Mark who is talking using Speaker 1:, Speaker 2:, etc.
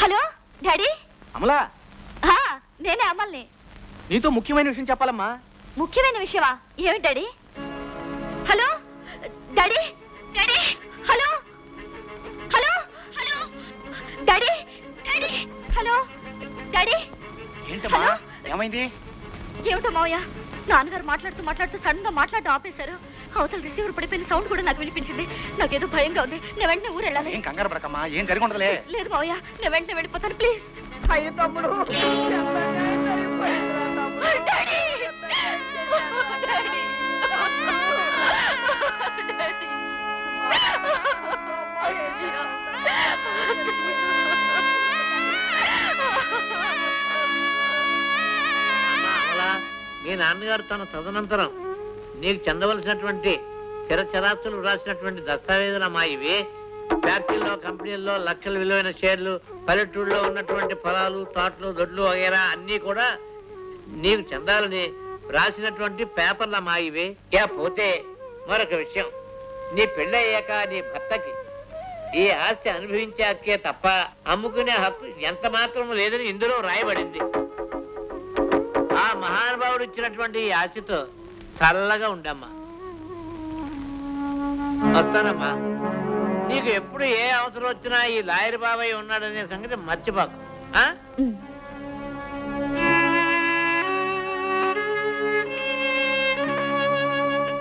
Speaker 1: Hello daddy?
Speaker 2: Amala.
Speaker 1: ఆ, నేనే అమ్మల్ని
Speaker 2: నీతో ముఖ్యమైన విషయం చెప్పాలమ్మా.
Speaker 1: ముఖ్యమైన విషయమా? ఏమిటి daddy? Hello daddy? Daddy hello? Hello? Hello? Daddy? Daddy? Hello? Daddy?
Speaker 2: ఏంటమ్మా?
Speaker 1: హలో?
Speaker 2: ఏమైంది?
Speaker 1: ఏమిటో మావయ్య? నాన్నగారు మాట్లాడుతూ మాట్లాడుతూ సడన్గా మాట్లాడటం ఆపేశారు. అవతల రిసీవర్ పడిపోయిన సౌండ్ కూడా నాకు వినిపించింది. నాకేదో భయంగా ఉంది. నేను వెంటనే ఊరు వెళ్ళాలి.
Speaker 2: ఏం కంగారు పడకమ్మా ఏం జరిగి ఉండదులే.
Speaker 1: లేదు మావయ్య నేను వెంటనే వెళ్ళిపోతాను. ప్లీజ్.
Speaker 3: అయ్య తమ్ముడు.
Speaker 4: మీ నాన్నగారు తన తదనంతరం నీకు చెందవలసినటువంటి చిరచరాస్తులు రాసినటువంటి దస్తావేజులు అమ్మా ఇవి. ఫ్యాక్టరీలో కంపెనీల్లో లక్షల విలువైన షేర్లు పల్లెటూళ్ళలో ఉన్నటువంటి పొలాలు తోటలు దొడ్లు వగేరా అన్నీ కూడా నీకు చెందాలని రాసినటువంటి పేపర్లు అమ్మా ఇవి. ఇక పోతే మరొక విషయం. నీ పెళ్ళయ్యాక నీ భర్తకి ఈ ఆస్తి అనుభవించాకే తప్ప అమ్ముకునే హక్కు ఎంత మాత్రం లేదని ఇందులో రాయబడింది. మహానుభావుడు ఇచ్చినటువంటి ఆశతో చల్లగా ఉండమ్మా. వస్తానమ్మా. నీకు ఎప్పుడు ఏ అవసరం వచ్చినా ఈ లాయర్ బాబాయ్ ఉన్నాడనే సంగతి మర్చిపోకు. ఆ?